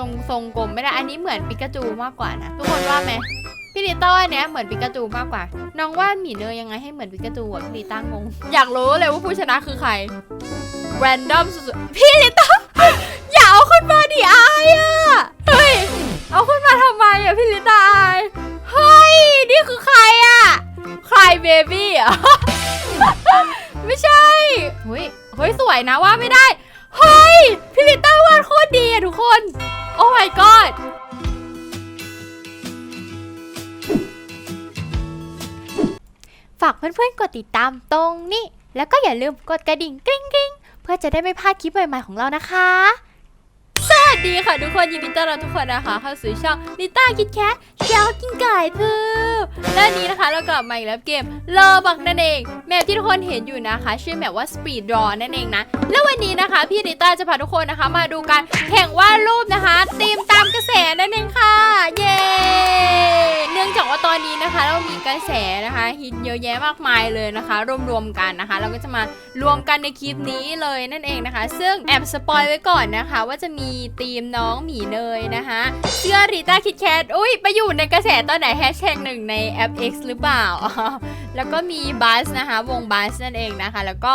ตรงทรงกลมไม่ได้อันนี้เหมือนปิกาจูมากกว่านะทุกคนว่าไหมพี่ลิต้าว่าเนี้ยเหมือนปิกาจูมากกว่า น้องว่าหมีเนยยังไงให้เหมือนปิกาจูอะพี่ลิต้างง อยากรู้เลยว่าผู้ชนะคือใครแรนดอมสุดๆพี่ลิต้าอย่าเอาขึ้นมาดิอายอะเฮ้ยเอาขึ้นมาทำไมอะพี่ลิต้าอายเฮ้ยนี่คือใครอะใครเบบี้อะไม่ใช่เฮ้ยเฮ้ยสวยนะว่าไม่ได้เฮ้ยพี่ลิต้าวาดโคตรดีอะทุกคน โอ้ my god ฝากเพื่อนๆ กดติดตามตรงนี้ แล้วก็อย่าลืมกดกระดิ่งกริ๊งๆ เพื่อจะได้ไม่พลาดคลิปใหม่ๆของเรานะคะ วัสดีค่ะทุกคนยินดีต้อนรับทุกคนนะคะเข้าสู่ช่องลิต้าคิดแคทเช้ากินไก่เพื่อและนี้นะคะเรากลับมาอีกแล้วเกมเลอบักนั่นเอง แมปที่ทุกคนเห็นอยู่นะคะ ชื่อแมปว่า Speed Draw นั่นเองนะ แล้ววันนี้นะคะ พี่ลิต้าจะพาทุกคนนะคะ มาดูการแข่งวาดรูปนะคะตีมตามกระแสนั่นเองค่ะเย้เนื่องจากว่าตอนนี้นะคะเรามีกระแสนะคะฮิตเยอะแยะมากมายเลยนะคะ รวมๆกันนะคะ เราก็จะมารวมกันในคลิปนี้เลยนั่นเองนะคะ ซึ่งแอบสปอยไว้ก่อนนะคะ ว่าจะมีทีมน้องหมีเนยนะคะเสื้อริต้าคิดแคทอุ้ยไปอยู่ในกระแสตอนไหนแฮชแท็กหนึ่งในแอป X หรือเปล่า แล้วก็มีบัสนะคะ วงบัสนั่นเองนะคะ แล้วก็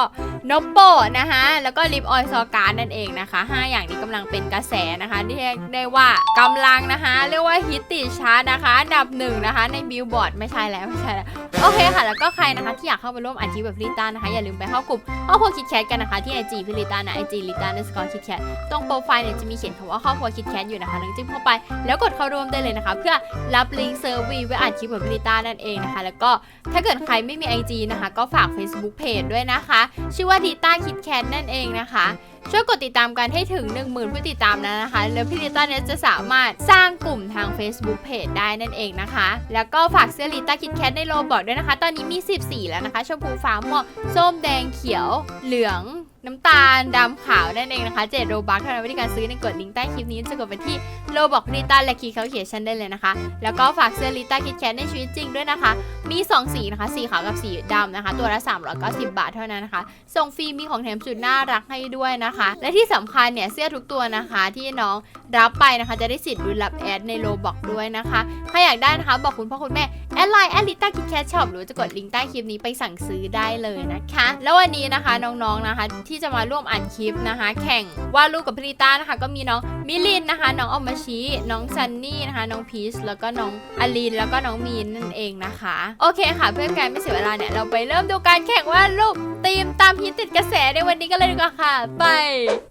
นบโปนะคะ แล้วก็ลิปออยซอการนั่นเองนะคะห้าอย่างนี้กำลังเป็นกระแสนะคะที่เรียกได้ว่ากำลังนะคะ เรียกว่าฮิตติดชาร์ตนะคะอันดับหนึ่งนะคะ ในบิลบอร์ดไม่ใช่แล้วไม่ใช่แล้วโอเคค่ะ แล้วก็ใครนะคะที่อยากเข้าไปร่วมอัดคลิปแบบลิต้านะคะ อย่าลืมไปเข้ากลุ่มครอบครัวคิดแคทกันนะคะที่ไอจีพี่ลิต้านะไอจีลิต้าเนสกอร์คิดแคทตรงโปรไฟล์เนี่ยจะมีเขียนคำว่าครอบครัวคิดแคทอยู่นะคะลองจิ้มเข้าไป แล้วกดเข้าร่วมได้เลยนะคะ เพื่อรับลิงก์เซอร์วีไว้อัดคลิปแบบลิต้านั่นเองนะคะ แล้วก็ถ้าเกิดใครไม่มี IG นะคะ ก็ฝาก Facebook Page ด้วยนะคะ ชื่อว่าลิต้าคิดแคทนั่นเองนะคะช่วยกดติดตามกันให้ถึง 1 0,000ผู้ติดตามแล้วนะคะ แล้วพี่ลิต้าเนี่ยจะสามารถสร้างกลุ่มทาง Facebook Page ได้นั่นเองนะคะ แล้วก็ฝากเสื้อลิต้าคิดแคทในโลบอกด้วยนะคะ ตอนนี้มี10สีแล้วนะคะ ชมพูฟ้าม่วงส้มแดงเขียว เหลือง น้ำตาลดำขาวนั่นเองนะคะ7โรบัคเท่านั้นวิธีการซื้อในกดลิงก์ใต้คลิปนี้จะกดไปที่โลบอกลิต้าและคีเขาเขียนชันได้เลยนะคะ แล้วก็ฝากเสื้อลิต้าคิดแคทในชีวิตจริงด้วยนะคะ มี 2 สีนะคะ สีขาวกับสีดำนะคะ ตัวละ 390 บาทเท่านั้นนะคะ ส่งฟรีมีของแถมสุดน่ารักให้ด้วยนะคะ และที่สำคัญเนี่ยเสื้อทุกตัวนะคะที่น้องรับไปนะคะจะได้สิทธิ์รุนรับแอดในโลบอกด้วยนะคะใครอยากได้นะคะบอกคุณพ่อคุณแม่แอดไลน์แอดลิต้าคิดแคทช็อปหรือจะกดลิงก์ใต้คลิปนี้ไปสั่งซื้อได้เลยนะคะ แล้ววันนี้นะคะน้องๆนะคะที่ที่จะมาร่วมอัดคลิปนะคะ แข่งวาดรูปกับพริต้านะคะ ก็มีน้องมิลินนะคะ น้องออมาชิน้องซันนี่นะคะ น้องพีชแล้วก็น้องอลินแล้วก็น้องมีนนั่นเองนะคะ โอเคค่ะ เพื่อการไม่เสียเวลาเนี่ยเราไปเริ่มดูการแข่งวาดรูปทีมตามฮิตติดกระแสในวันนี้กันเลยดีกว่าค่ะ ไป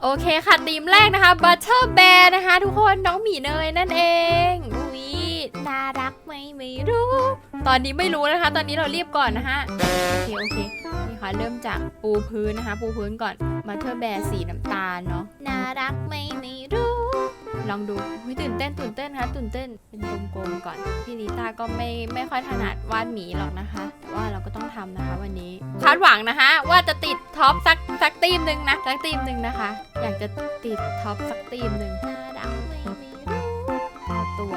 โอเคค่ะทีมแรกนะคะ Butter Bear นะคะ ทุกคนน้องหมีเนยนั่นเองอุ้ยน่ารักไหมไม่รู้ ตอนนี้ไม่รู้นะคะ ตอนนี้เรารีบก่อนนะคะโอเคโอเค เริ่มจากปูพื้นนะคะ ปูพื้นก่อน Butter Bear สีน้ำตาลเนาะน่ารักไหมไม่รู้ ลองดูอุ๊ยตื่นเต้นตื่นเต้นค่ะตื่นเต้นเป็นกลมๆก่อนพี่ลิต้าก็ไม่ไม่ค่อยถนัดวาดหมีหรอกนะคะ แต่ว่าเราก็ต้องทำนะคะวันนี้คาดหวังนะคะ ว่าจะติดท็อปสักสักทีมหนึ่งนะสักทีมหนึ่งนะคะ อยากจะติดท็อปสักทีมหนึ่งน่ารักไม่มีรู้ตัว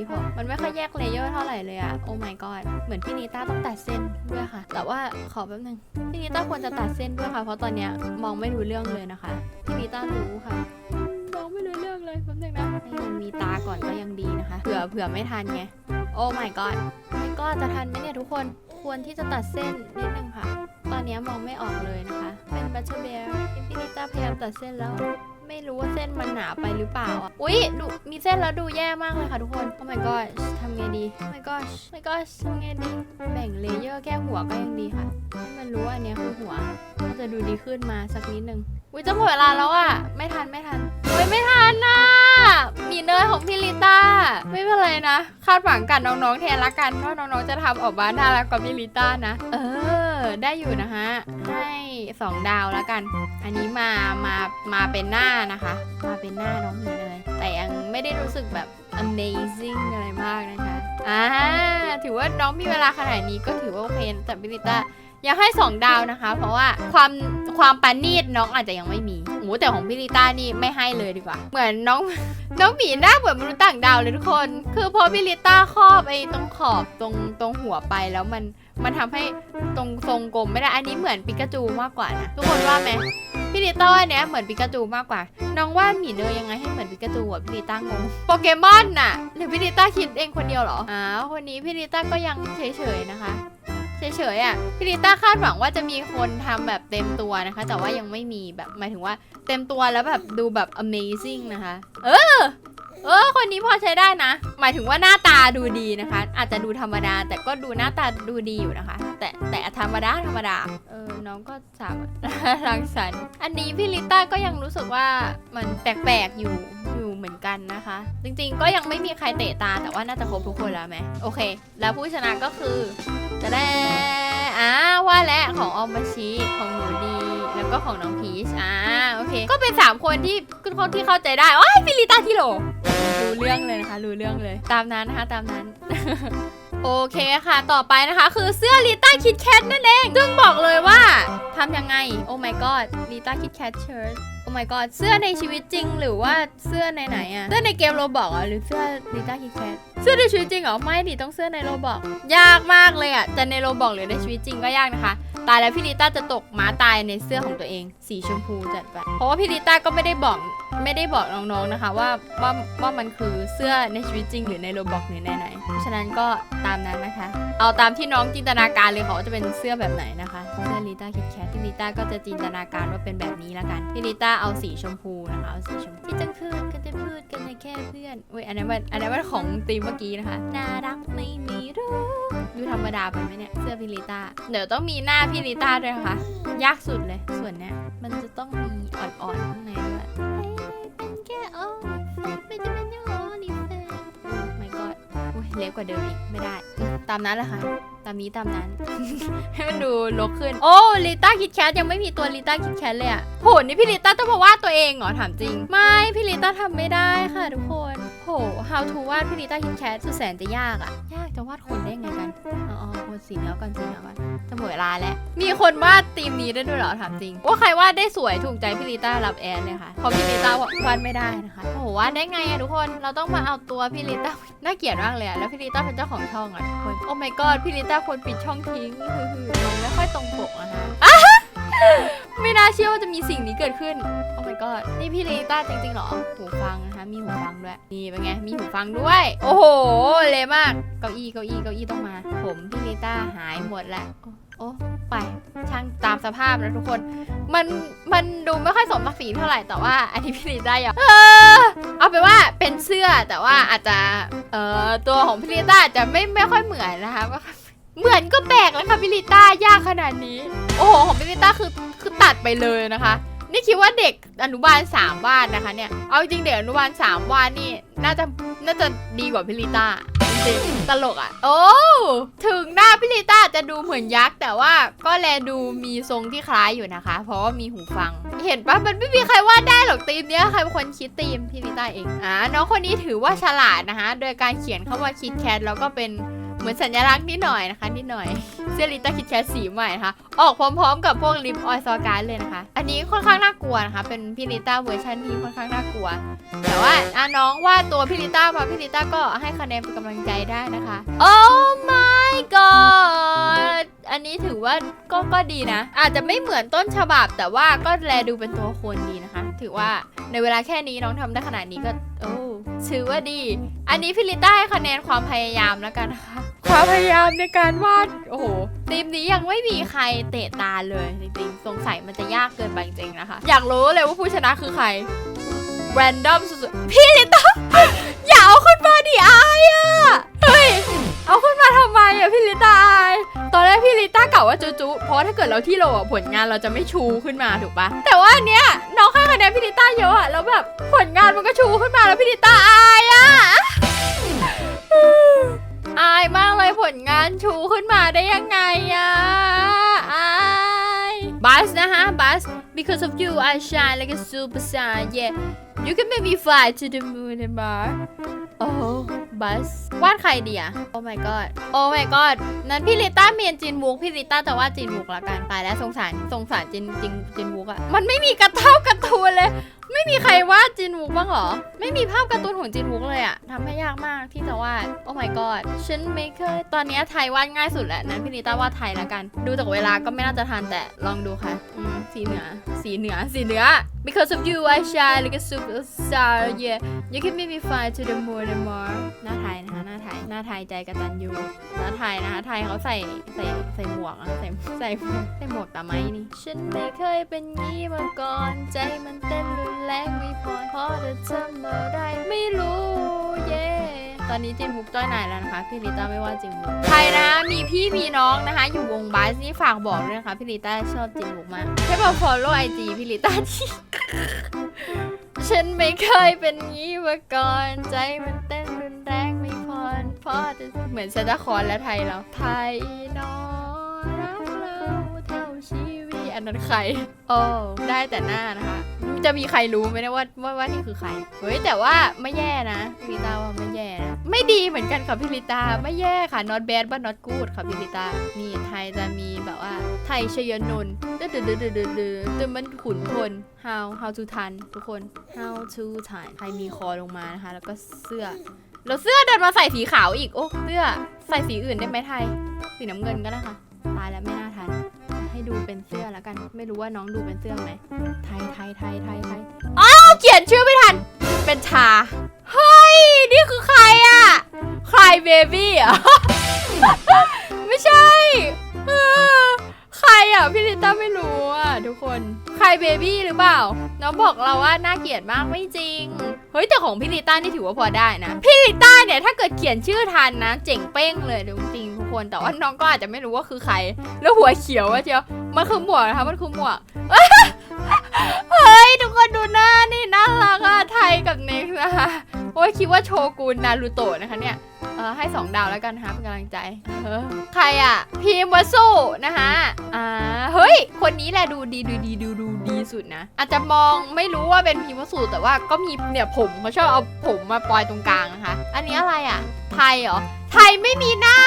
นี้พอ มันไม่ค่อยแยกเลเยอร์เท่าไหร่เลยอะโอ้ my god เหมือนพี่นิต้าต้องตัดเส้นด้วยค่ะ แต่ว่าขอแป๊บนึง พี่นิต้าควรจะตัดเส้นด้วยค่ะ เพราะตอนเนี้ยมองไม่รู้เรื่องเลยนะคะ พี่นิต้ารู้ค่ะ มองไม่รู้เรื่องเลยแป๊บนึงนะให้มันมีตาก่อนก็ยังดีนะคะ เผื่อเผื่อไม่ทันไง โอ้ my god ไม่ก็จะทันไหมเนี่ยทุกคน ควรที่จะตัดเส้นนิดนึงค่ะ ตอนเนี้ยมองไม่ออกเลยนะคะ เป็นบัตเชอร์เบียร์พี่นิต้าพยายามตัดเส้นแล้ว ไม่รู้ว่าเส้นมันหนาไปหรือเปล่าอะอุ๊ยดูมีเส้นแล้วดูแย่มากเลยค่ะทุกคนโอ้ my god ทำไงดี oh my god oh my god ทำไงดี แบ่งเลเยอร์แค่หัวก็ยังดีค่ะให้มันรู้ว่าอันเนี้ยคือหัวก็จะดูดีขึ้นมาสักนิดนึงอุ้ยจะหมดเวลาแล้วอะไม่ทันไม่ทันเฮ้ยไม่ทันนะมีเนยของพี่ลิต้าไม่เป็นไรนะ คาดหวังกันน้องๆแทนละกันว่าน้องๆจะทำออกมาน่ารักกว่าพี่ลิต้านะ เออ ได้อยู่นะฮะ ให้สองดาวแล้วกัน อันนี้มา มา มาเป็นหน้านะคะ มาเป็นหน้าน้องหมีเลย แต่ยังไม่ได้รู้สึกแบบ amazing อะไรมากนะคะอ่าถือว่าน้องมีเวลาขนาดนี้ก็ถือว่าโอเคนะแต่บิลิต้าอยากให้ 2 ดาวนะคะ เพราะว่าความความปานีตน้องอาจจะยังไม่มีโอ้แต่ของพี่ลิต้านี่ไม่ให้เลยดีกว่า เหมือนน้องน้องหมีหน้าเหมือนมนุษย์ต่างดาวเลยทุกคน คือพอพี่ลิต้าครอบไอ้ตรงขอบตรงตรงหัวไปแล้วมัน มันทำให้ตรงทรงกลมไม่ได้ อันนี้เหมือนปิกาจูมากกว่านะทุกคนว่าไหมพี่ลิต้าว่าเนี้ยเหมือนปิกาจูมากกว่า น้องว่าหมีเนยยังไงให้เหมือนปิกาจูอะพี่ลิต้างงโปเกมอนน่ะหรือพี่ลิต้าคิดเองคนเดียวเหรออ้าวคนนี้พี่ลิต้าก็ยังเฉยๆนะคะเฉยๆอะพี่ลิต้าคาดหวังว่าจะมีคนทำแบบเต็มตัวนะคะ แต่ว่ายังไม่มีแบบหมายถึงว่าเต็มตัวแล้วแบบดูแบบ amazing นะคะ เออ เออ คนนี้พอใช้ได้นะ หมายถึงว่าหน้าตาดูดีนะคะ อาจจะดูธรรมดา แต่ก็ดูหน้าตาดูดีอยู่นะคะ แต่แต่ธรรมดาธรรมดา เออ น้องก็สามารถรังสรรค์ อันนี้พี่ลิต้าก็ยังรู้สึกว่ามันแปลกๆอยู่อยู่เหมือนกันนะคะ จริงๆ ก็ยังไม่มีใครเตะตา แต่ว่าน่าจะครบทุกคนแล้วไหมโอเค แล้วผู้ชนะก็คือจะได้อ่าว่าและของออมมาชิของหนูดี ก็ของน้องพีชอ่าโอเค ก็เป็นสามคนที่คนที่เข้าใจได้โอ้ยพี่ลิต้าที่โหลรู้เรื่องเลยนะคะ รู้เรื่องเลย ตามนั้นนะคะ ตามนั้นโอเคค่ะ ต่อไปนะคะ คือเสื้อลิต้าคิดแคทนั่นเอง ซึ่งบอกเลยว่าทำยังไง โอ้ my god ลิต้าคิดแคทเชิ้ตโอ้ my god เสื้อในชีวิตจริง หรือว่าเสื้อในไหนอะเสื้อในเกมโรบอกอะหรือเสื้อลิต้าคิดแคทเสื้อในชีวิตจริงเหรอ ไม่ดิต้องเสื้อในโรบอก ยากมากเลยอะจะในโรบอกหรือในชีวิตจริงก็ยากนะคะ ตายแล้วพี่ลิต้าจะตกม้าตายในเสื้อของตัวเอง สีชมพูจัดไปเพราะว่าพี่ลิต้าก็ไม่ได้บอกไม่ได้บอกน้องๆนะคะ ว่าว่าว่ามันคือเสื้อในชีวิตจริงหรือในโรบอกหรือในไหนเพราะฉะนั้นก็ตามนั้นนะคะ เอาตามที่น้องจินตนาการเลยค่ะว่าจะเป็นเสื้อแบบไหนนะคะเสื้อลิต้าคิดแคทพี่ลิต้าก็จะจินตนาการว่าเป็นแบบนี้ละกันพี่ลิต้าเอาสีชมพูนะคะเอาสีชมพูที่จะพูดก็จะพูดกันแค่เพื่อนเว้ยอันนั้นมันอันนั้นมันของตีมเมื่อกี้นะคะน่ารักไม่มีรู้ดูธรรมดาไปไหมเนี่ยเสื้อพี่ลิต้าเดี๋ยวต้องมีหน้าพี่ลิต้าด้วยนะคะยากสุดเลย ส่วนเนี้ย มันจะต้องมีอ่อนๆข้างในด้วยเป็นแค่โอ้ไม่จะเป็นยังโอ้ลิเฟนไม่ก็เล็กกว่าเดิมอีกไม่ได้ ตามนั้นแหละค่ะ ตามนี้ตามนั้น ให้มันดูลกขึ้น โอ้ลิต้าคิดแคทยังไม่มีตัวลิต้าคิดแคทเลยอะโหนี่พี่ลิต้าต้องมาวาดตัวเองเหรอถามจริง ไม่พี่ลิต้าทำไม่ได้ค่ะทุกคนโห how to วาดพี่ลิต้าคิดแคทสุดแสนจะยากอะยากจะวาดคนได้ไงกันอ๋อคนสีแล้วกันสีแล้วกันจะหมดเวลาแล้ว มีคนวาดธีมนี้ได้ด้วยเหรอถามจริง ว่าใครวาดได้สวยถูกใจพี่ลิต้ารับแอนเลยค่ะเพราะพี่ลิต้าวาดไม่ได้นะคะโอ้โหวาดได้ไงอะทุกคนเราต้องมาเอาตัวพี่ลิต้าน่าเกลียดมากเลยอะแล้วพี่ลิต้าเป็นเจ้าของช่องอะทุกคนโอ้ my god พี่ลิต้าควรปิดช่องทิ้งคือมันไม่ค่อยตรงปกนะค่ะ ไม่น่าเชื่อว่าจะมีสิ่งนี้เกิดขึ้น โอ้ my god นี่พี่ลิต้าจริงๆเหรอ หูฟังนะคะมีหูฟังด้วย นี่เป็นไง มีหูฟังด้วย โอ้โห เละมาก เก้าอี้ เก้าอี้ เก้าอี้ต้องมา ผมพี่ลิต้าหายหมดแล้ว โอ้ ไป ช่างตามสภาพนะทุกคน มัน มันดูไม่ค่อยสมศักดิ์ศรีเท่าไหร่ แต่ว่าอันนี้พี่ลิต้าอยากเอเอาเป็นว่าเป็นเสื้อแต่ว่าอาจจะ เอ่อ ตัวของพี่ลิต้าอาจจะไม่ไม่ค่อยเหมือนนะคะ เหมือนก็แปลกแล้วค่ะพี่ลิต้ายากขนาดนี้ โอ้โหของพี่ลิต้าคือคือตัดไปเลยนะคะ นี่คิดว่าเด็กอนุบาลสามวาดนะคะเนี่ยเอาจริงเด็กอนุบาลสามวาดนี่น่าจะน่าจะดีกว่าพี่ลิต้าจริงตลกอะ โอ้ถึงหน้าพี่ลิต้าจะดูเหมือนยักษ์ แต่ว่าก็แลดูมีทรงที่คล้ายอยู่นะคะ เพราะว่ามีหูฟัง เห็นปะมันไม่มีใครวาดได้หรอกธีมเนี้ยใครเป็นคนคิดธีมพี่ลิต้าเองอ่าน้องคนนี้ถือว่าฉลาดนะคะโดยการเขียนคำว่าคิดแคทแล้วก็เป็น เหมือนสัญลักษณ์นิดหน่อยนะคะ นิดหน่อย เสื้อลิต้าคิดแคทสีใหม่นะคะ ออกพร้อมๆ กับพวกลิปออยล์ซอการ์ดเลยนะคะ อันนี้ค่อนข้างน่ากลัวนะคะ เป็นพี่ลิต้าเวอร์ชันที่ค่อนข้างน่ากลัว แต่ว่าอะน้องว่าดตัวพี่ลิต้ามาพี่ลิต้าก็ให้คะแนนเป็นกำลังใจได้นะคะ โอ้ my god อันนี้ถือว่าก็ก็ดีนะ อาจจะไม่เหมือนต้นฉบับแต่ว่าก็แลดูเป็นตัวคนดีนะคะ ถือว่าในเวลาแค่นี้น้องทำได้ขนาดนี้ก็โอ้ถือว่าดี อันนี้พี่ลิต้าให้คะแนนความพยายามแล้วกันนะคะความพยายามในการวาดโอ้โหทีมนี้ยังไม่มีใครเตะตาเลยจริงๆสงสัยมันจะยากเกินไปจริงๆนะคะ อยากรู้เลยว่าผู้ชนะคือใคร random สุดๆพี่ลิต้าอย่าเอาขึ้นมาดิอายอะเฮ้ยเอาขึ้นมาทำไมอะพี่ลิต้าอาย ตอนแรกพี่ลิต้ากะว่าจุจุเพราะถ้าเกิดเราที่โหลอะผลงานเราจะไม่ชูขึ้นมาถูกปะแต่ว่าอันเนี้ยน้องให้คะแนนพี่ลิต้าเยอะอะแล้วแบบผลงานมันก็ชูขึ้นมาแล้วพี่ลิต้าอายอะอายมากเลยผลงานชูขึ้นมาได้ยังไงอะอายบัสนะฮะบัส because of you I shine like a superstar yeah you can make me fly to the moon and Mars โอ้ บัสวาดใครดีอะ oh my god oh my god นั้นพี่ลิต้าเมียนจินวุกพี่ลิต้าจะวาดจินวุกละกันตายแล้วสงสารสงสารจินจินจินวุกอะมันไม่มีกระเท่ากระทูนเลย ไม่มีใครวาดจินวุกบ้างเหรอ ไม่มีภาพการ์ตูนของจินวุกเลยอะทำให้ยากมากที่จะวาดโอ้ my god ฉันไม่เคยตอนนี้ไทยวาดง่ายสุดแหละนั้นพี่นิต้าวาดไทยล้วกัน ดูจากเวลาก็ไม่น่าจะทันแต่ลองดูค่ะอืมสีเหนือ สีเหนือสีเหนือ because of you I shine like a superstar yeah you can make me fly to the moon and more หน้าไทยนะคะหน้าไทยหน้าไทยใจกระตันยูหน้าไทยนะคะไทยเขาใส่ใส่ใส่หมวกอะใส่ใส่ใส่หมวกตาไม้นี่ ฉันไม่เคยเป็นงี้มาก่อนใจมันเต้นรุนแรงไม่พอเพราะเธอทำอะไรไม่รู้ yeah ตอนนี้จินบุกจ้อยไหนแล้วนะคะพี่ลิต้าไม่ว่าจินบุกใครนะมีพี่มีน้องนะคะ อยู่วงบาสนี่ฝากบอกด้วยนะคะพี่ลิต้าชอบจินบุกมากให้มา follow IG พี่ลิต้าที่ฉันไม่เคยเป็นงี้มาก่อนใจมันเต้นรุนแรงไม่พอพราะจะเหมือนซานตาคอนและไทยเราไทยน้อง นนั้นใครโอ้ได้แต่หน้านะคะ จะมีใครรู้ไหมนะว่าว่าว่านี่คือใคร เฮ้ยแต่ว่าไม่แย่นะพี่ลิต้าว่าไม่แย่นะ ไม่ดีเหมือนกันค่ะพี่ลิต้าไม่แย่ค่ะ not bad but not good ค่ะพี่ลิต้านี่ไทยจะมีแบบว่า ไทยชยนนท์เดือดเดือดเดือดเดือดเดือดมันขุนพล how how to ทันทุกคน how to ทันไทยมีคอลงมานะคะ แล้วก็เสื้อแล้วเสื้อเดินมาใส่สีขาวอีก โอ้เสื้อใส่สีอื่นได้ไหมไทย สีน้ำเงินก็ได้ค่ะ ตายแล้วไม่น่าทันให้ ดูเป็นเสื้อแล้วกัน ไม่รู้ว่าน้องดูเป็นเสื้อไหมไทยไทยไทยไทยไทยอ้าวเขียนชื่อไม่ทัน เป็นชา เฮ้ย นี่คือใครอะใครเบบี้อะไม่ใช่ อะพี่ลิต้าไม่รู้อะทุกคน ใครเบบี้หรือเปล่า น้องบอกเราว่าน่าเกลียดมากไม่จริง เฮ้ยแต่ของพี่ลิต้านี่ถือว่าพอได้นะ พี่ลิต้าเนี่ยถ้าเกิดเขียนชื่อทันนะ เจ๋งเป้งเลยจริงทุกคน แต่ว่าน้องก็อาจจะไม่รู้ว่าคือใคร แล้วหัวเขียวอะเจียวมันคือหมวกนะคะมันคือหมวกเฮ้ยทุกคนดูหน้านี่น่ารักอะไทยกับเน็กนะคะโอ้ยคิดว่าโชกุนนารูโตะนะคะเนี่ย เออให้สองดาวแล้วกันนะคะเป็นกำลังใจเออใครอะ พีมวัสสุนะคะอ่าเฮ้ย คนนี้แหละดูดีดูดีดูดูดีสุดนะ อาจจะมองไม่รู้ว่าเป็นพีมวัสสุแต่ว่าก็มีเนี่ยผมเขาชอบเอาผมมาปล่อยตรงกลางนะคะ อันนี้อะไรอะไทยเหรอ ไทยไม่มีหน้า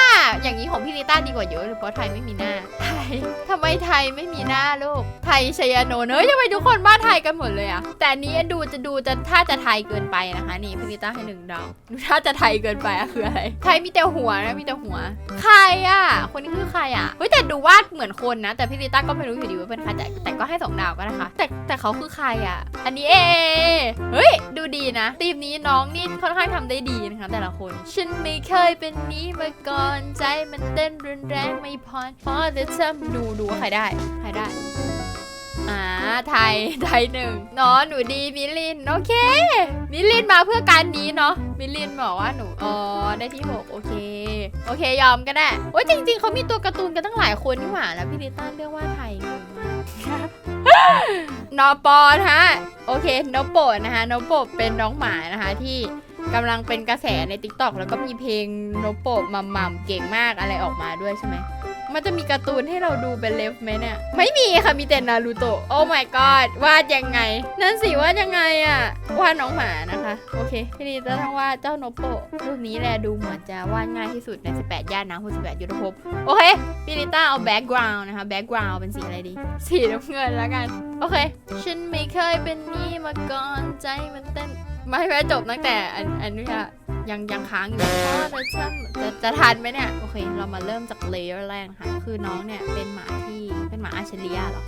อย่างนี้ของพี่ลิต้าดีกว่าเยอะเลยเพราะไทยไม่มีหน้า ไทยทำไมไทยไม่มีหน้าลูก ไทยชัยโนเฮ้ยทำไมทุกคนบ้านไทยกันหมดเลยอะแต่อันนี้ดูจะดูจะถ้าจะไทยเกินไปนะคะ นี่พี่ลิต้าให้หนึ่งดาวดูถ้าจะไทยเกินไปอะคืออะไร ไทยมีแต่หัวนะมีแต่หัว ใครอะคนนี้คือใครอะเฮ้ยแต่ดูวาดเหมือนคนนะ แต่พี่ลิต้าก็ไม่รู้อยู่ดีว่าเป็นใครแต่แต่ก็ให้สองดาวก็นะคะ แต่แต่เขาคือใครอะอันนี้เอเฮ้ยดูดีนะทีมนี้น้องนี่ค่อนข้างทำได้ดีนะคะแต่ละคน ฉันไม่เคยเป็นนี้มาก่อนใจมันเต้นรุนแรงไม่พอเพราะจะทำดูดูใครได้ใครได้อ่าไทยไทยหนึ่งเนาะหนูดีมิลินโอเค มิลินมาเพื่อการนี้เนาะมิลินบอกว่าหนูอ๋อได้ที่หกโอเค โอเคยอมก็ได้โอ้ยจริง ๆเขามีตัวการ์ตูนกันตั้งหลายคนนี่หว่าแล้วพี่ลิต้าเรียกว่าไทยงงมากนอปอนะฮะโอเคนโปะนะคะนโปะเป็นน้องหมานะคะที่ กำลังเป็นกระแสใน t ิ k t o k แล้วก็มีเพลงนโปะมัมมัมเก่งมากอะไรออกมาด้วยใช่ไหม มันจะมีการ์ตูนให้เราดูเป็นเลฟไหมเนี่ย ไม่มีค่ะ มีแต่นารูโตะ โอ้ my god วาดยังไง นั่นสิวาดยังไงอะวาดน้องหมานะคะ โอเคพี่ดีจะต้องวาดเจ้านโปะรูปนี้แหละดูเหมือนจะวาดง่ายที่สุดใน 18 ย่านนะ18ยุทธภพโอเคพี่ลิต้าเอาแบ็กกราวน์นะคะแบ็กกราวน์เป็นสีอะไรดี สีน้ำเงินแล้วกัน โอเค ฉันไม่เคยเป็นนี้มาก่อนใจมันเต้น ไม่แม้จบตั้งแต่อันอันนี้อะยังยังค้างอยู่เพราะแต่ฉันจะจะทันไหมเนี่ย โอเค เรามาเริ่มจากเลเยอร์แรกนะคะคือน้องเนี่ยเป็นหมาที่เป็นหมาอาชเลียเหรอ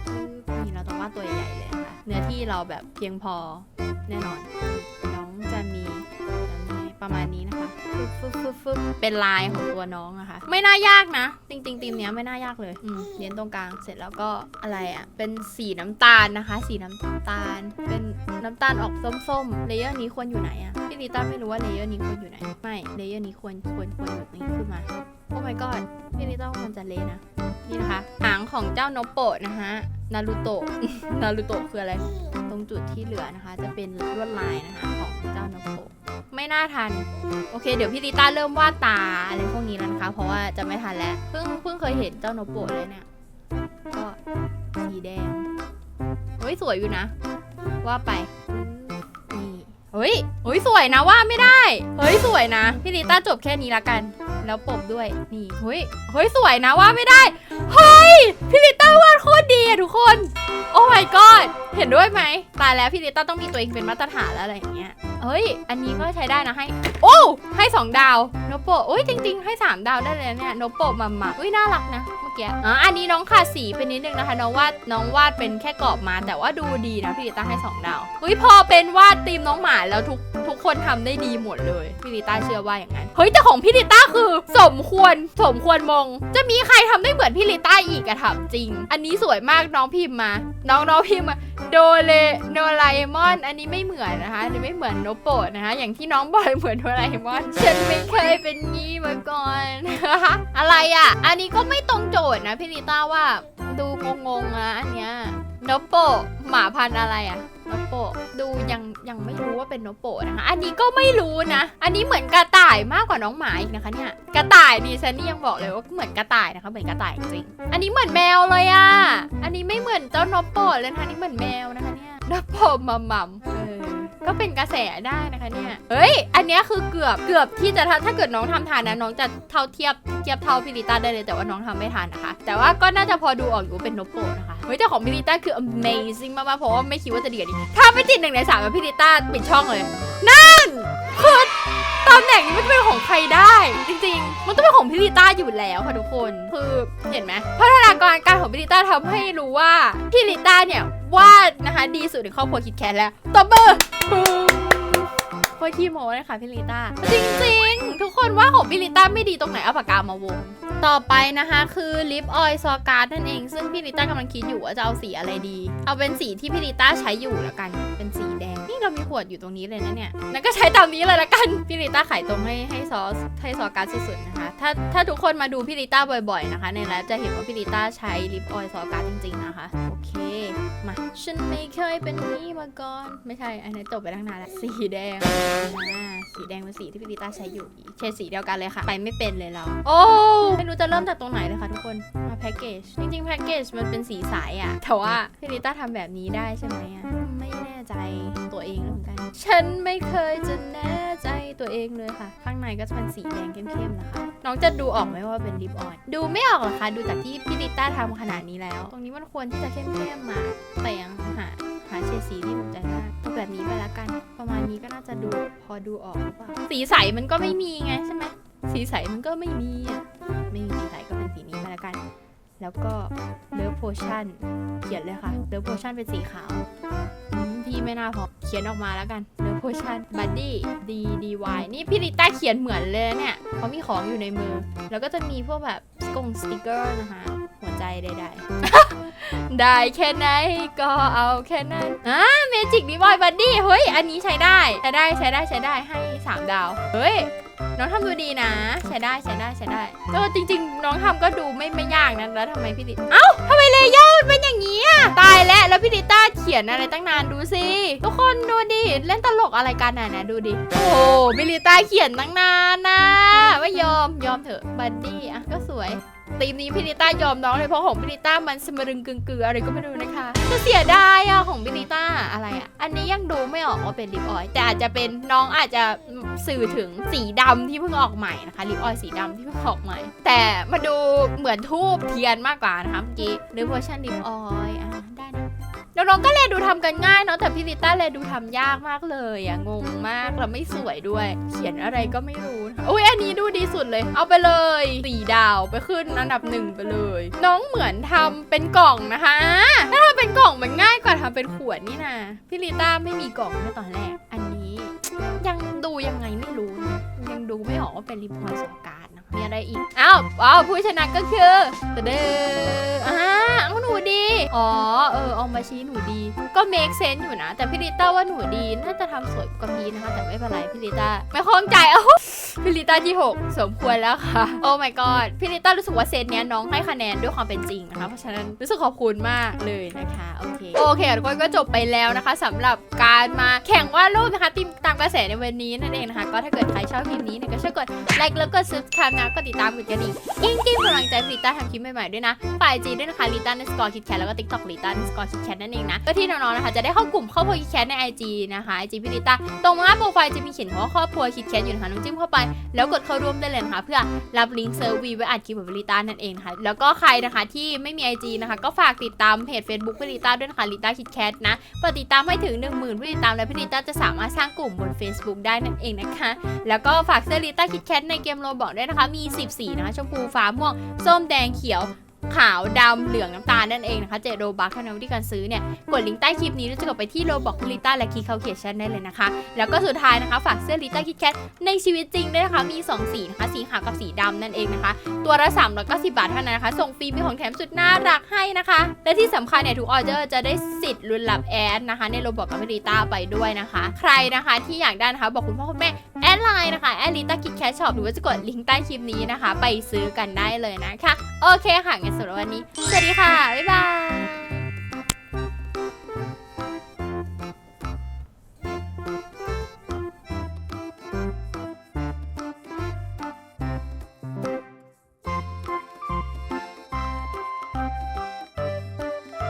นี่เราต้องวาดตัวใหญ่ๆเลยนะคะเนื้อที่เราแบบเพียงพอแน่นอน น้องจะมี ประมาณนี้นะคะฟึบฟึบฟึบฟึบเป็นลายของตัวน้องนะคะ ไม่น่ายากนะ จริงๆทีมเนี้ยไม่น่ายากเลยอืมเลี้ยนตรงกลางเสร็จแล้วก็อะไรอะ่ะ เป็นสีน้ำตาลนะคะ สีน้ำตาล เป็นน้ำตาลออกส้มๆเลเยอร์นี้ควรอยู่ไหนอะ่ะพี่ลิต้าไม่รู้ว่าเลเยอร์นี้ควรอยู่ไหนไม่เลเยอร์นี้ควรควรควรอยู่ตรงนี้ขึ้นมาโอ้ my god พี่ลิต้าว่ามันจะเละนะนี่นะคะหางของเจ้านโปะนะคะนารูโตะนารูโตะคืออะไร ตรงจุดที่เหลือนะคะ จะเป็นลวดลายนะคะของ เจ้านโปะไม่น่าทัน โอเค เดี๋ยวพี่ลิต้าเริ่มวาดตาอะไรพวกนี้แล้วนะคะ เพราะว่าจะไม่ทันแล้ว เพิ่งเพิ่งเคยเห็นเจ้าโนโปะเลยเนี่ย ก็สีแดง เฮ้ยสวยอยู่นะ ว่าไป นี่ เฮ้ย เฮ้ยสวยนะว่าไม่ได้ เฮ้ยสวยนะ พี่ลิต้าจบแค่นี้ละกัน แล้วปบด้วยนี่เฮ้ยเฮ้ยสวยนะว่าไม่ได้เฮ้ยพี่ลิต้าวาดโคตรดีอะทุกคน โอ้ my god เห็นด้วยไหมตายแล้วพี่ลิต้าต้องมีตัวเองเป็นมาตรฐานแล้วอะไรอย่างเงี้ยเฮ้ย อันนี้ก็ใช้ได้นะให้ โอ้ให้ 2 ดาวโนโปะโอ้ยจริง ๆ ให้ 3 ดาวได้เลยเนี่ยโนโปะมัมาอุ้ยน่ารักนะเมื่อกี้อ๋ออันนี้น้องขาดสีไปนิดนึงนะคะ น้องวาดน้องวาดเป็นแค่กรอบมา แต่ว่าดูดีนะพี่ลิต้าให้ 2 ดาวอุ้ยพอเป็นวาดธีมน้องหมาแล้วทุกทุกคนทำได้ดีหมดเลยพี่ลิต้าเชื่อว่าอย่างนั้นเฮ้ยแต่ของพี่ลิต้าคือสมควรสมควรมง จะมีใครทำได้เหมือนพี่ลิต้าอีกอะถามจริง อันนี้สวยมากน้องพิมพ์มา น้องน้องพิมพ์มาโดเลโดราเอมอน อันนี้ไม่เหมือนนะคะอันนี้ไม่เหมือนโนโปะนะคะ อย่างที่น้องบอกเหมือนโดราเอมอน ฉันไม่เคยเป็นงี้มาก่อนอะไรอะอันนี้ก็ไม่ตรงโจทย์นะพี่ลิต้าว่าดูงงๆนะอันเนี้ย นโปะหมาพันธุ์อะไรอะนโปะดูยังยังไม่รู้ว่าเป็นนโปะนะคะ อันนี้ก็ไม่รู้นะ อันนี้เหมือนกระต่ายมากกว่าน้องหมาอีกนะคะเนี่ย กระต่ายดิฉันนี่ยังบอกเลยว่าเหมือนกระต่ายนะคะเหมือนกระต่ายจริง อันนี้เหมือนแมวเลยอะอันนี้ไม่เหมือนเจ้านโปะเลยนะคะนี่เหมือนแมวนะคะเนี่ยนโปะมัมมัมเออ ก็เป็นกระแสได้นะคะเนี่ย เฮ้ย อันเนี้ยคือเกือบเกือบที่จะถ้าถ้าเกิดน้องทำทานนะน้องจะเท่าเทียบเทียบเท่าพิริต้าได้เลยแต่ว่าน้องทำไม่ทันนะคะ แต่ว่าก็น่าจะพอดูออกอยู่ว่าเป็นโนโปนะคะ เฮ้ยแต่ของพิริต้าคือ amazing มากๆเพราะว่าไม่คิดว่าจะดีกว่านี้ถ้าไม่ติดหนึ่งในสามกับพิริต้าปิดช่องเลย นั่นคือตำแหน่งนี้มันเป็นของใครได้ จริงๆ มันต้องเป็นของพิริต้าอยู่แล้วค่ะทุกคน คือเห็นไหมพัฒนาการการของพิริต้าทำให้รู้ว่าพิริต้าเนี่ย วาดนะคะ ดีสุดในครอบครัวคิดแคทแล้วตบมือโคตรขี้โม้เลยค่ะพี่ลิต้าจริงๆ ทุกคนว่าของพี่ลิต้าไม่ดีตรงไหนเอาปากกามาวง ต่อไปนะคะคือลิปออยล์ซอการ์ดนั่นเอง ซึ่งพี่ลิต้ากำลังคิดอยู่ว่าจะเอาสีอะไรดี เอาเป็นสีที่พี่ลิต้าใช้อยู่แล้วกันเป็นสีแดงนี่เรามีขวดอยู่ตรงนี้เลยนะเนี่ยนั่นก็ใช้ตามนี้เลยละกันพี่ลิต้าขายตรงให้ให้ซอสให้ซอการ์ดสุดๆนะคะถ้าถ้าทุกคนมาดูพี่ลิต้าบ่อยๆนะคะ ในไลฟ์จะเห็นว่าพี่ลิต้าใช้ลิปออยล์ซอการ์ดจริงๆนะคะโอเค มา ฉันไม่เคยเป็นนี้มาก่อน ไม่ใช่ อันนี้นจบไปตั้งนานแล้ว สีแดงอ่าสีแดงเป็นสีที่พี่ลิต้าใช้อยู่เฉดสีเดียวกันเลยค่ะ ไปไม่เป็นเลยเรา โอ้ไม่รู้จะเริ่มจากตรงไหนเลยค่ะทุกคนมาแพ็กเกจ จริงๆแพ็กเกจมันเป็นสีใสอะแต่ว่าพี่ลิต้าทำแบบนี้ได้ใช่ไหมอะไม่แน่ใจตัวเองเหมือนกัน ฉันไม่เคยจะแน่ใจตัวเองเลยค่ะ ข้างในก็จะเป็นสีแดงเข้มๆนะคะ น้องจะดูออกไหมว่าเป็นลิปออยดูไม่ออกหรอคะ ดูจากที่พี่ลิต้าทำขนาดนี้แล้ว ตรงนี้มันควรที่จะเข้มๆมาแต่ยังหาหาเฉดสีที่ถูกใจได้เอาแบบนี้ไปละกัน ประมาณนี้ก็น่าจะดูพอดูออกหรือเปล่าสีใสมันก็ไม่มีไงใช่ไหมสีใสมันก็ไม่มีอะไม่มีสีใสก็เป็นสีนี้ไปละกัน แล้วก็เลิฟโพชั่นเขียนเลยค่ะเลิฟโพชั่นเป็นสีขาวพี่ไม่น่าพอเขียนออกมาแล้วกันเลิฟโพชั่นบัดดี้ดีดีวายนี่พี่ลิต้าเขียนเหมือนเลยเนี่ยเขามีของอยู่ในมือ แล้วก็จะมีพวกแบบกงสติกเกอร์นะคะ หัวใจใดๆ ได้แค่ไหนก็เอาแค่นั้นอ่าเมจิกดีบอยบัดดี้เฮ้ย อันนี้ใช้ได้ ใช้ได้ใช้ได้ใช้ได้ให้ 3 ดาว เฮ้ย น้องทำดูดีนะ ใช้ได้ใช้ได้ใช้ได้เออจริง ๆ น้องทำก็ดูไม่ไม่ยากนะแล้วทำไมพี่ดิเอ้าทำไมเลเยอร์มันเป็นอย่างนี้อะตายแล้วแล้วพี่ดิต้าเขียนอะไรตั้งนานดูสิทุกคนดูดิเล่นตลกอะไรกันน่ะนะดูดิโอ้พี่ดิต้าเขียนตั้งนานนะไม่ยอมยอมเถอะบัดดี้อะก็สวยทีมนี้พี่ดิต้ายอมน้องเลยเพราะของพี่ดิต้ามันสมรึงกึงกืออะไรก็ไม่รู้นะคะจะเสียดายอะของพี่ดิต้าอะไรอะอันนี้ยังดูไม่ออกว่าเป็นลิปออยล์แต่อาจจะเป็นน้องอาจจะสื่อถึงสีดำที่เพิ่งออกใหม่นะคะลิปออยล์สีดำที่เพิ่งออกใหม่ แต่มาดูเหมือนทูบเทียนมากกว่านะคะเมื่อกี้หรือเวอร์ชันลิปออยล์อะได้นะน้องๆก็เลยดูทำกันง่ายเนาะแต่พี่ลิต้าเลยดูทำยากมากเลยอะงงมากแล้วไม่สวยด้วย เขียนอะไรก็ไม่รู้นะคะอุ้ยอันนี้ดูดีสุดเลย เอาไปเลยสี่ดาวไปขึ้นอันดับหนึ่งไปเลย น้องเหมือนทำเป็นกล่องนะคะอ่าถ้าทำเป็นกล่องมันง่ายกว่าทำเป็นขวดนี่นะพี่ลิต้าไม่มีกล่องในตอนแรก อันนี้ ยังดูยังไงไม่รู้นะยังดูไม่ออกว่าเป็นริปออยล์สงกรารนะ มีอะไรอีก อ้าวว้าวผู้ชนะก็คือตะเดออ่าเอาหนูดี อ๋อ เออ เอามาชี้หนูดี ก็ make sense อยู่นะ แต่พี่ลิต้าว่าหนูดี น่าจะทำสวยกว่าพีนะคะ แต่ไม่เป็นไรพี่ลิต้า ไม่คล้องใจเอ้าพี่ลิต้าที่ 6 สมควรแล้วค่ะ โอ้ my god พี่ลิต้ารู้สึกว่าเซตเนี้ยน้องให้คะแนนด้วยความเป็นจริงนะคะ เพราะฉะนั้นรู้สึกขอบคุณมากเลยนะคะ โอเค โอเคทุกคนก็จบไปแล้วนะคะสำหรับการมาแข่งวาดรูปนะคะติมตามกระแสในวันนี้นั่นเองนะคะ ก็ถ้าเกิดใครชอบคลิปนี้เนี่ยก็ช่วยกดไลค์แล้วก็ subscribe นะก็ติดตามกดกระดิ่งกิ้งกิ้งกำลังใจลิต้าทำคลิปใหม่ๆด้วยนะฝ่ายจีด้วยนะคะลิต้าในสกอร์คิดแคทแล้วก็ติ๊กต็อกลิต้าในสกอร์คิดแคทนั่นเองนะก็ที่น้องๆนะคะจะได้เข้ากลุ่มครอบครัวคิดแคทใน IG นะคะ IG พิลิต้าตรงหน้าโปรไฟล์จะมีเขียนว่าครอบครัวคิดแคทอยู่นะคะน้องจิ้มเข้าไปแล้วกดเข้าร่วมได้เลยนะคะเพื่อรับลิงก์เซอร์วีไว้อัดคลิปกับพิลิต้านั่นเองนะคะแล้วก็ใครนะคะที่ไม่มี IG นะคะก็ฝากติดตามเพจ Facebook พิลิต้าด้วยนะคะลิต้าคิดแคทนะกดติดตามให้ถึง 1 0,000ผู้ติดตามแล้วพิลิต้าจะสามารถสร้างกลุ่มบน Facebook ได้นั่นเองนะคะ แล้วก็ฝากเสื้อลิต้าคิดแคทในเกมโรบอกด้วยนะคะมี 10 สีนะคะ ชมพูฟ้าม่วง ส้มแดงเขียวขาวดำเหลืองน้ำตาลนั่นเองนะคะเจโรบัคเท่านั้นวิธีการซื้อเนี่ย กดลิงก์ใต้คลิปนี้แล้วจะกดไปที่โรบอกลิต้าและคีเขาเขียนได้เลยนะคะ แล้วก็สุดท้ายนะคะฝากเสื้อลิต้าคิดแคทในชีวิตจริงด้วยนะคะ มี 2 สีนะคะ สีขาวกับสีดำนั่นเองนะคะ ตัวละ390บาทเท่านั้นนะคะ ส่งฟรีมีของแถมสุดน่ารักให้นะคะ และที่สำคัญเนี่ยทุกออเดอร์จะได้สิทธิ์ลุ้นรับแอดนะคะ ในโรบอกกับลิต้าไปด้วยนะคะ ใครนะคะที่อยากได้นะคะบอกคุณพ่อคุณแม่ แอดไลน์นะคะแอดลิต้าคิดแคชช็อปหรือว่าจะกดลิงก์ใต้คลิปนี้นะคะ ไปซื้อกันได้เลยนะคะ โอเคค่ะงั้นสำหรับวันนี้ สวัสดีค่ะ บ๊ายบาย